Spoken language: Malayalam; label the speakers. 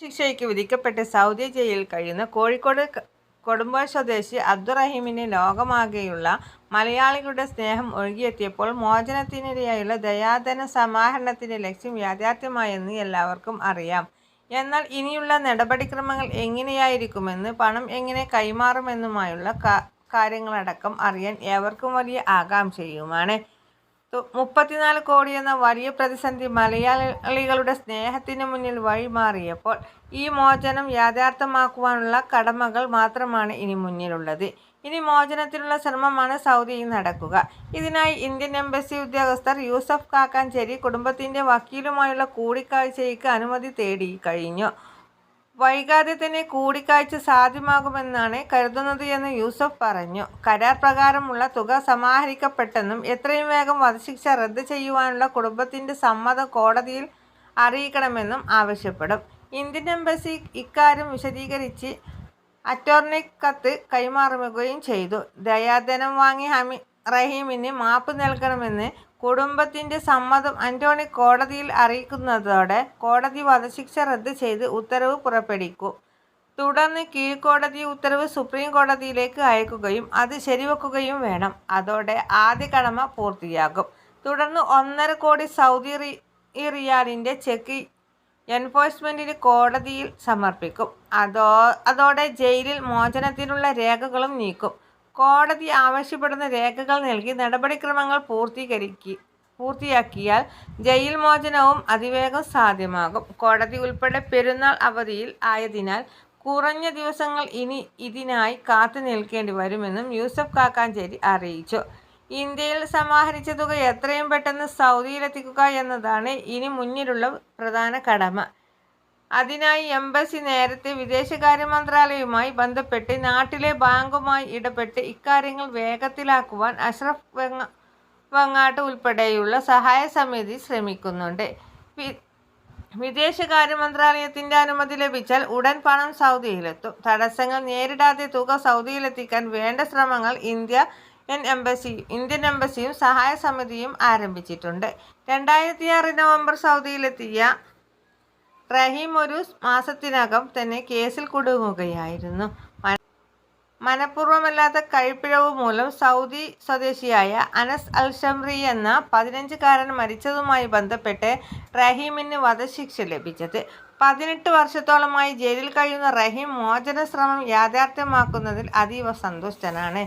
Speaker 1: ശിക്ഷയ്ക്ക് വിധിക്കപ്പെട്ട് സൗദി ജയിലിൽ കഴിയുന്ന കോഴിക്കോട് കൊടുമ്പോ സ്വദേശി അബ്ദുറഹീമിന് ലോകമാകെയുള്ള മലയാളികളുടെ സ്നേഹം ഒഴുകിയെത്തിയപ്പോൾ മോചനത്തിനിരയായുള്ള ദയാധന സമാഹരണത്തിന്റെ ലക്ഷ്യം യാഥാർത്ഥ്യമായെന്ന് എല്ലാവർക്കും അറിയാം. എന്നാൽ ഇനിയുള്ള നടപടിക്രമങ്ങൾ എങ്ങനെയായിരിക്കുമെന്ന് പണം എങ്ങനെ കൈമാറുമെന്നുമായുള്ള കാര്യങ്ങളടക്കം അറിയാൻ ഏവർക്കും വലിയ ആകാംക്ഷയുമാണ്. തു- കോടി എന്ന വലിയ പ്രതിസന്ധി മലയാളികളുടെ സ്നേഹത്തിന് മുന്നിൽ വഴിമാറിയപ്പോൾ ഈ മോചനം യാഥാർത്ഥ്യമാക്കുവാനുള്ള കടമകൾ മാത്രമാണ് ഇനി മുന്നിലുള്ളത്. ഇനി മോചനത്തിനുള്ള ശ്രമമാണ് സൗദിയിൽ നടക്കുക. ഇതിനായി ഇന്ത്യൻ എംബസി ഉദ്യോഗസ്ഥർ യൂസഫ് കാക്കാഞ്ചേരി കുടുംബത്തിന്റെ വക്കീലുമായുള്ള കൂടിക്കാഴ്ചയ്ക്ക് അനുമതി തേടിക്കഴിഞ്ഞു. വൈകാതെ തന്നെ കൂടിക്കാഴ്ച സാധ്യമാകുമെന്നാണ് കരുതുന്നത് എന്ന് യൂസഫ് പറഞ്ഞു. കരാർ പ്രകാരമുള്ള തുക സമാഹരിക്കപ്പെട്ടെന്നും എത്രയും വേഗം വധശിക്ഷ റദ്ദ് ചെയ്യുവാനുള്ള കുടുംബത്തിന്റെ സമ്മതം കോടതിയിൽ അറിയിക്കണമെന്നും ആവശ്യപ്പെടും. ഇന്ത്യൻ എംബസി ഇക്കാര്യം വിശദീകരിച്ച് അറ്റോർണി കത്ത് കൈമാറുകയും ചെയ്തു. ദയാധനം വാങ്ങി ഹമി റഹീമിന് മാപ്പ് നൽകണമെന്ന് കുടുംബത്തിന്റെ സമ്മതം അന്റോണി കോടതിയിൽ അറിയിക്കുന്നതോടെ കോടതി വധശിക്ഷ റദ്ദ് ചെയ്ത് ഉത്തരവ് പുറപ്പെടുവിക്കും. തുടർന്ന് കീഴ്ക്കോടതി ഉത്തരവ് സുപ്രീം കോടതിയിലേക്ക് അയക്കുകയും അത് ശരിവെക്കുകയും വേണം. അതോടെ ആദ്യ കടമ പൂർത്തിയാകും. തുടർന്ന് ഒന്നര കോടി സൗദി റിയാലിന്റെ ചെക്ക് എൻഫോഴ്സ്മെന്റിന് കോടതിയിൽ സമർപ്പിക്കും. അതോ അതോടെ ജയിലിൽ മോചനത്തിനുള്ള രേഖകളും നീക്കും. കോടതി ആവശ്യപ്പെടുന്ന രേഖകൾ നൽകി നടപടിക്രമങ്ങൾ പൂർത്തീകരിക്കി പൂർത്തിയാക്കിയാൽ ജയിൽ മോചനവും അതിവേഗം സാധ്യമാകും. കോടതി ഉൾപ്പെടെ പെരുന്നാൾ അവധിയിൽ ആയതിനാൽ കുറഞ്ഞ ദിവസങ്ങൾ ഇനി ഇതിനായി കാത്തു നിൽക്കേണ്ടി വരുമെന്നും യൂസഫ് കാക്കാഞ്ചേരി അറിയിച്ചു. ഇന്ത്യയിൽ സമാഹരിച്ച തുക എത്രയും പെട്ടെന്ന് സൗദിയിലെത്തിക്കുക എന്നതാണ് ഇനി മുന്നിലുള്ള പ്രധാന കടമ. അതിനായി എംബസി നേരത്തെ വിദേശകാര്യ മന്ത്രാലയവുമായി ബന്ധപ്പെട്ട് നാട്ടിലെ ബാങ്കുമായി ഇടപെട്ട് ഇക്കാര്യങ്ങൾ വേഗത്തിലാക്കുവാൻ അഷ്റഫ് വെങ്ങ വെങ്ങാട്ട് ഉൾപ്പെടെയുള്ള സഹായ സമിതി ശ്രമിക്കുന്നുണ്ട്. വിദേശകാര്യ മന്ത്രാലയത്തിന്റെ അനുമതി ലഭിച്ചാൽ ഉടൻ പണം സൗദിയിലെത്തും. തടസ്സങ്ങൾ നേരിടാതെ തുക സൗദിയിലെത്തിക്കാൻ വേണ്ട ശ്രമങ്ങൾ ഇന്ത്യ ഇന്ത്യൻ എംബസി ഇന്ത്യൻ എംബസിയും സഹായ സമിതിയും ആരംഭിച്ചിട്ടുണ്ട്. രണ്ടായിരത്തിയാറ് നവംബർ സൗദിയിലെത്തിയ റഹീം ഒരു മാസത്തിനകം തന്നെ കേസിൽ കുടുങ്ങുകയായിരുന്നു. മനഃപൂർവമല്ലാത്ത കഴിപ്പിഴവ് മൂലം സൗദി സ്വദേശിയായ അനസ് അൽ ഷംറി എന്ന പതിനഞ്ചുകാരൻ മരിച്ചതുമായി ബന്ധപ്പെട്ട് റഹീമിന് വധശിക്ഷ ലഭിച്ചത്. പതിനെട്ട് വർഷത്തോളമായി ജയിലിൽ കഴിയുന്ന റഹീം മോചന ശ്രമം യാഥാർത്ഥ്യമാക്കുന്നതിൽ അതീവ സന്തുഷ്ടനാണ്.